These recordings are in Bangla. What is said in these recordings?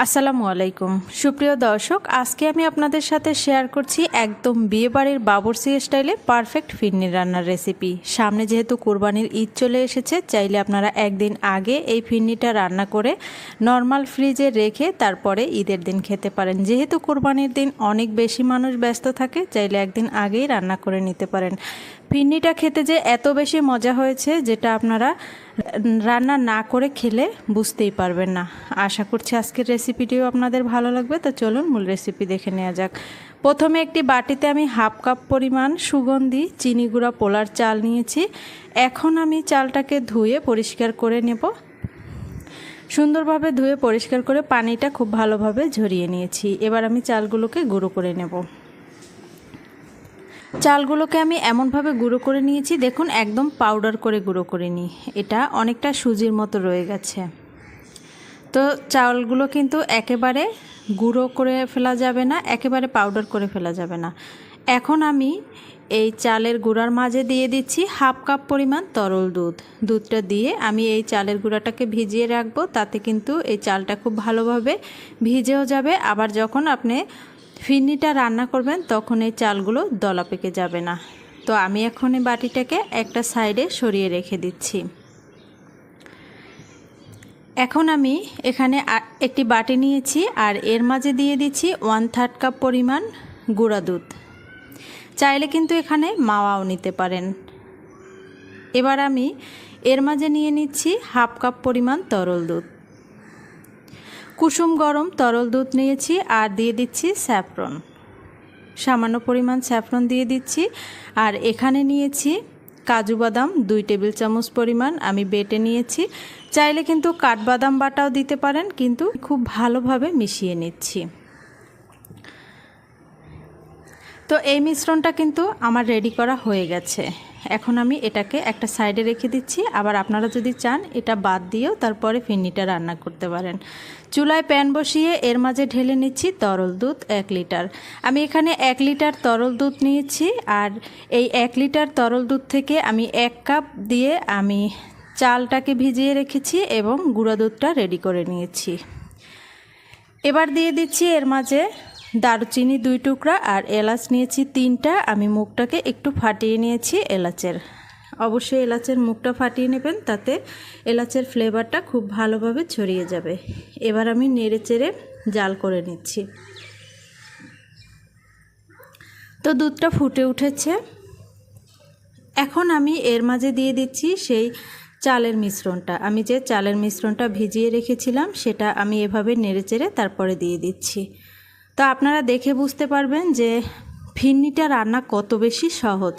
আসসালামু আলাইকুম। সুপ্রিয় দর্শক, আজকে আমি আপনাদের সাথে শেয়ার করছি একদম বিয়েবাড়ির বাবরসি স্টাইলে পারফেক্ট ফিরনি রান্নার রেসিপি সামনে যেহেতু কোরবানির ঈদ চলে এসেছে, চাইলে আপনারা একদিন আগে এই ফিরনিটা রান্না করে নর্মাল ফ্রিজে রেখে তারপরে ঈদের দিন খেতে পারেন। যেহেতু কোরবানির দিন অনেক বেশি মানুষ ব্যস্ত থাকে, চাইলে একদিন আগেই রান্না করে নিতে পারেন। ফিরনিটা খেতে যে এত বেশি মজা হয়েছে যেটা আপনারা রান্না না করে খেলে বুঝতেই পারবেন না। আশা করছি আজকের রেসিপিটিও আপনাদের ভালো লাগবে। তো চলুন মূল রেসিপি দেখে নেওয়া যাক। প্রথমে একটি বাটিতে আমি হাফ কাপ পরিমাণ সুগন্ধি, চিনি গুঁড়া, পোলার চাল নিয়েছি। এখন আমি চালটাকে ধুয়ে পরিষ্কার করে নেব। সুন্দরভাবে ধুয়ে পরিষ্কার করে পানিটা খুব ভালোভাবে ঝরিয়ে নিয়েছি। এবার আমি চালগুলোকে গুঁড়ো করে নেব। চালগুলোকে আমি এমনভাবে গুঁড়ো করে নিয়েছি, দেখুন, একদম পাউডার করে গুঁড়ো করে নিই। এটা অনেকটা সুজির মতো রয়ে গেছে। তো চালগুলো কিন্তু একেবারে গুঁড়ো করে ফেলা যাবে না, একেবারে পাউডার করে ফেলা যাবে না। এখন আমি এই চালের গুঁড়ার মাঝে দিয়ে দিচ্ছি হাফ কাপ পরিমাণ তরল দুধ। দুধটা দিয়ে আমি এই চালের গুঁড়াটাকে ভিজিয়ে রাখব, তাতে কিন্তু এই চালটা খুব ভালোভাবে ভিজেও যাবে। আবার যখন আপনি ফিরনিটা রান্না করবেন, তখন এই চালগুলো দলা পেকে যাবে না। তো আমি এখন এই বাটিটাকে একটা সাইডে সরিয়ে রেখে দিচ্ছি। এখন আমি এখানে একটি বাটি নিয়েছি, আর এর মাঝে দিয়ে দিচ্ছি ওয়ান থার্ড কাপ পরিমাণ গুঁড়া দুধ। চাইলে কিন্তু এখানে মাওয়াও নিতে পারেন। এবার আমি এর মাঝে নিয়ে নিচ্ছি হাফ কাপ পরিমাণ তরল দুধ। কুসুম গরম, তরল দুধ নিয়েছি আর দিয়ে দিচ্ছি স্যাফরন। সামান্য পরিমাণ স্যাফরন দিয়ে দিচ্ছি আর এখানে নিয়েছি কাজু বাদাম দুই টেবিল চামচ পরিমাণ আমি বেটে নিয়েছি। চাইলে কিন্তু কাঠবাদাম বাটাও দিতে পারেন, কিন্তু খুব ভালোভাবে মিশিয়ে নিচ্ছি। তো এই মিশ্রণটা কিন্তু আমার রেডি করা হয়ে গেছে। এখন আমি এটাকে একটা সাইডে রেখে দিচ্ছি। আবার আপনারা যদি চান, এটা বাদ দিয়েও তারপরে ফিরনিটা রান্না করতে পারেন। চুলায় প্যান বসিয়ে এর মাঝে ঢেলে নিচ্ছি তরল দুধ এক লিটার। আমি এখানে এক লিটার তরল দুধ নিয়েছি আর এই এক লিটার তরল দুধ থেকে আমি এক কাপ দিয়ে আমি চালটাকে ভিজিয়ে রেখেছি এবং গুঁড়া দুধটা রেডি করে নিয়েছি। এবার দিয়ে দিচ্ছি এর মাঝে দারুচিনি দুই টুকরা আর এলাচ নিয়েছি তিনটা। আমি মুখটাকে একটু ফাটিয়ে নিয়েছি এলাচের। অবশ্যই এলাচের মুখটা ফাটিয়ে নেবেন, তাতে এলাচের ফ্লেভারটা খুব ভালোভাবে ছড়িয়ে যাবে। এবার আমি নেড়ে চেড়ে জাল করে নিচ্ছি। তো দুধটা ফুটে উঠেছে। এখন আমি এর মাঝে দিয়ে দিচ্ছি সেই চালের মিশ্রণটা। আমি যে চালের মিশ্রণটা ভিজিয়ে রেখেছিলাম, সেটা আমি এভাবে নেড়ে চেড়ে তারপরে দিয়ে দিচ্ছি। তো আপনারা দেখে বুঝতে পারবেন যে ফিরনিটা রান্না কত বেশি সহজ।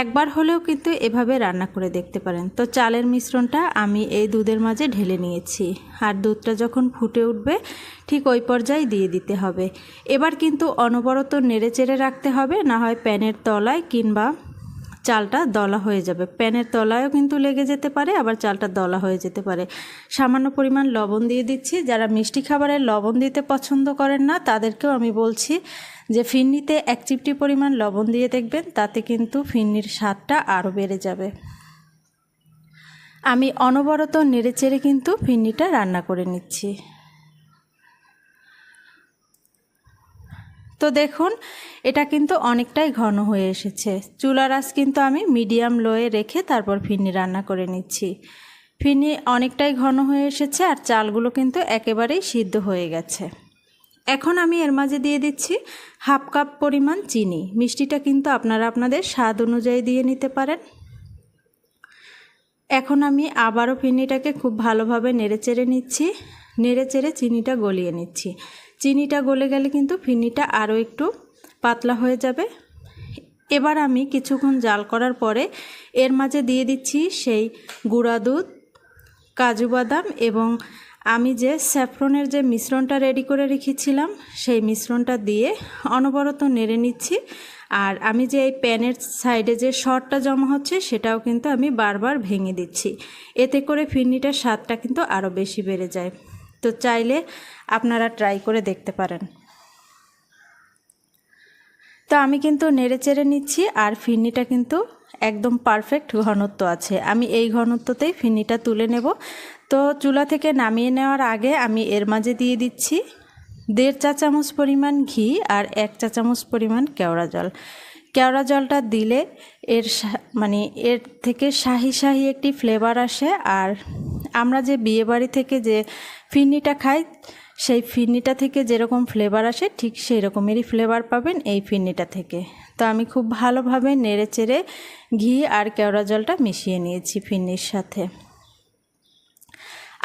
একবার হলেও কিন্তু এভাবে রান্না করে দেখতে পারেন। তো চালের মিশ্রণটা আমি এই দুধের মাঝে ঢেলে নিয়েছি। আর দুধটা যখন ফুটে উঠবে, ঠিক ওই পর্যায়ে দিয়ে দিতে হবে। এবার কিন্তু অনবরত নেড়ে চেড়ে রাখতে হবে, না হয় প্যানের তলায় কিংবা চালটা দলা হয়ে যাবে। প্যানের তলায়ও কিন্তু লেগে যেতে পারে, আবার চালটা দলা হয়ে যেতে পারে। সামান্য পরিমাণ লবণ দিয়ে দিচ্ছি। যারা মিষ্টি খাবারে লবণ দিতে পছন্দ করেন না, তাদেরকেও আমি বলছি যে ফিরনিতে এক চিপটি পরিমাণ লবণ দিয়ে দেখবেন, তাতে কিন্তু ফিরনির স্বাদটা আরও বেড়ে যাবে। আমি অনবরত নেড়ে চেড়ে কিন্তু ফিরনিটা রান্না করে নিচ্ছি। তো দেখুন, এটা কিন্তু অনেকটাই ঘন হয়ে এসেছে। চুলার আঁচ কিন্তু আমি মিডিয়াম লোয়ে রেখে তারপর ফিরনি রান্না করে নিচ্ছি। ফিরনি অনেকটাই ঘন হয়ে এসেছে আর চালগুলো কিন্তু একেবারেই সিদ্ধ হয়ে গেছে। এখন আমি এর মাঝে দিয়ে দিচ্ছি হাফ কাপ পরিমাণ চিনি। মিষ্টিটা কিন্তু আপনারা আপনাদের স্বাদ অনুযায়ী দিয়ে নিতে পারেন। এখন আমি আবারও ফিরনিটাকে খুব ভালোভাবে নেড়ে চেড়ে নিচ্ছি। নেড়ে চেড়ে চিনিটা গলিয়ে নিচ্ছি। চিনিটা গলে গেলে কিন্তু ফিরনিটা আরও একটু পাতলা হয়ে যাবে। এবার আমি কিছুক্ষণ জাল করার পরে এর মাঝে দিয়ে দিচ্ছি সেই গুঁড়া দুধ, কাজু বাদাম এবং আমি যে স্যাফরনের যে মিশ্রণটা রেডি করে রেখেছিলাম, সেই মিশ্রণটা দিয়ে অনবরত নেড়ে নিচ্ছি। আর আমি যে এই প্যানের সাইডে যে শর্টটা জমা হচ্ছে, সেটাও কিন্তু আমি বারবার ভেঙে দিচ্ছি। এতে করে ফিরনিটার স্বাদটা কিন্তু আরও বেশি বেড়ে যায়। তো চাইলে আপনারা ট্রাই করে দেখতে পারেন। তো আমি কিন্তু নেড়ে চেড়ে নিচ্ছি আর ফিরনিটা কিন্তু একদম পারফেক্ট ঘনত্ব আছে। আমি এই ঘনত্বতেই ফিরনিটা তুলে নেব। তো চুলা থেকে নামিয়ে নেওয়ার আগে আমি এর মাঝে দিয়ে দিচ্ছি দেড় চা চামচ পরিমাণ ঘি আর এক চা চামচ পরিমাণ কেওড়া জল। কেওড়া জলটা দিলে এর মানে এর থেকে শাহি শাহি একটি ফ্লেভার আসে আর আমরা যে বিয়েবাড়ি থেকে যে ফিরনিটা খাই, সেই ফিরনিটা থেকে যেরকম ফ্লেভার আসে, ঠিক সেই রকমেরই ফ্লেভার পাবেন এই ফিরনিটা থেকে। তো আমি খুব ভালোভাবে নেড়ে চেড়ে ঘি আর কেওড়া জলটা মিশিয়ে নিয়েছি ফিরনির সাথে।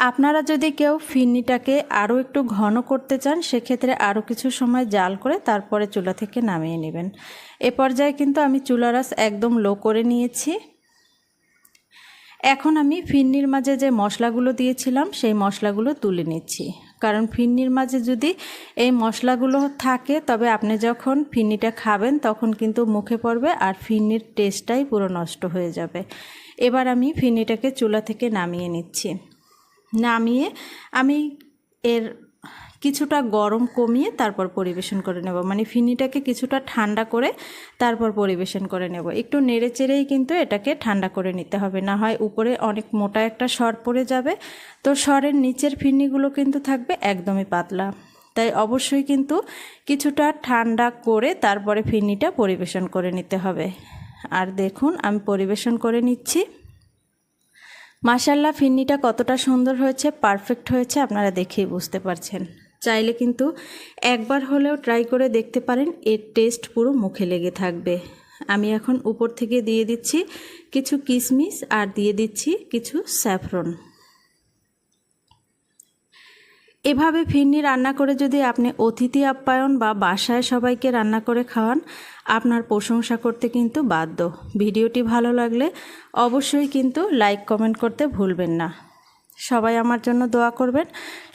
আপনারা যদি কেউ ফিরনিটাকে আরও একটু ঘন করতে চান, সেক্ষেত্রে আরও কিছু সময় জাল করে তারপরে চুলা থেকে নামিয়ে নেবেন। এ পর্যায়ে কিন্তু আমি চুলার আঁচ একদম লো করে নিয়েছি। এখন আমি ফিন্নির মাঝে যে মশলাগুলো দিয়েছিলাম, সেই মশলাগুলো তুলে নিচ্ছি। কারণ ফিন্নির মাঝে যদি এই মশলাগুলো থাকে, তবে আপনি যখন ফিন্নিটা খাবেন, তখন কিন্তু মুখে পড়বে আর ফিন্নির টেস্টটাই পুরো নষ্ট হয়ে যাবে। এবার আমি ফিন্নিটাকে চুলা থেকে নামিয়ে নিচ্ছি। নামিয়ে আমি এর কিছুটা গরম কমিয়ে তারপর পরিবেশন করে নেব। মানে ফিনিটাকে কিছুটা ঠান্ডা করে তারপর পরিবেশন করে নেব। একটু নেড়ে চেড়েই কিন্তু এটাকে ঠান্ডা করে নিতে হবে। না হয় উপরে অনেক মোটা একটা সর পড়ে যাবে। তো সরের নিচের ফিন্নিগুলো কিন্তু থাকবে একদমই পাতলা। তাই অবশ্যই কিন্তু কিছুটা ঠান্ডা করে তারপরে ফিন্নিটা পরিবেশন করে নিতে হবে। আর দেখুন, আমি পরিবেশন করে নিচ্ছি। মাশাল্লাহ ফিন্নিটা কতটা সুন্দর হয়েছে, পারফেক্ট হয়েছে, আপনারা দেখেই বুঝতে পারছেন। চাইলে কিন্তু একবার হলেও ট্রাই করে দেখতে পারেন, এর টেস্ট পুরো মুখে লেগে থাকবে। আমি এখন উপর থেকে দিয়ে দিচ্ছি কিছু কিশমিশ আর দিয়ে দিচ্ছি কিছু স্যাফরন। এভাবে ফিরনি রান্না করে যদি আপনি অতিথি আপ্যায়ন বা বাসায় সবাইকে রান্না করে খাওয়ান, আপনার প্রশংসা করতে কিন্তু বাধ্য। ভিডিওটি ভালো লাগলে অবশ্যই কিন্তু লাইক কমেন্ট করতে ভুলবেন না। সবাই আমার জন্য দোয়া করবেন।